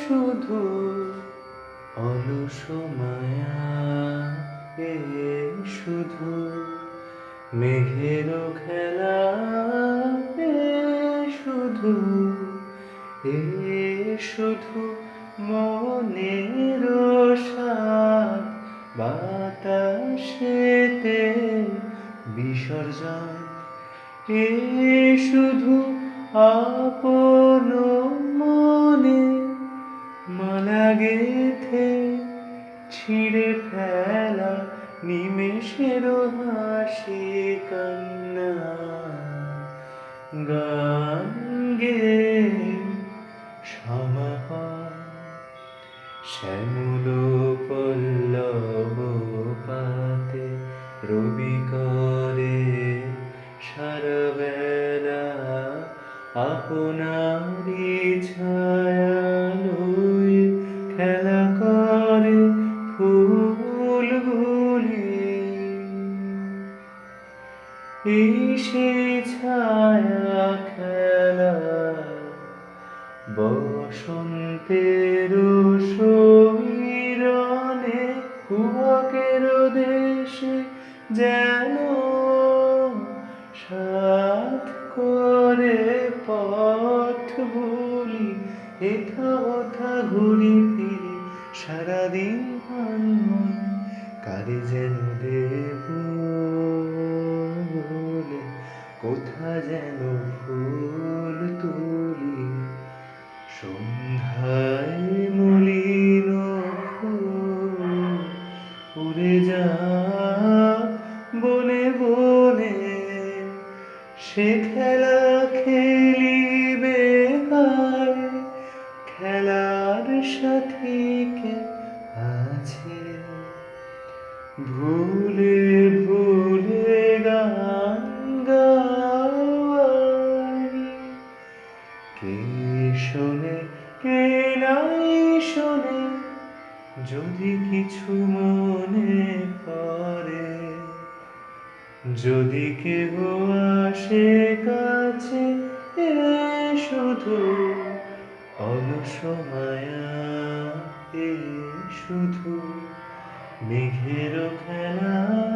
শুধু অলস মায়া এ শুধু মেঘের খেলা এ শুধু এ শুধু মনের সাথ বাতাসেতে বিসর্জন। এ শুধু আপন গেথে ছিঁড়ে ফেলা নিমেষের হাসি কান্না। গান গে শ্যামল পল্লব পাতে রবি করে সারা বেলা। এই সেই ছায়া খেলা বসন্তের সমিরনে কুহকের দেশে যেন সাথ করে পথ ভুলি, এথা ওথা ঘুরি ফিরি, সারাদিন যেন ফুল তুলি, সন্ধ্যায় মলিন উড়ে যা বনে বনে। সে খেলা খেলিবে গায়ে খেলার সাথীকে আছে। ভুলে কে নাই শোনে? যদি কিছু মনে পড়ে যদি কেহ আসে কাছে শুধু অলস মায়া এ শুধু মেঘের খেলা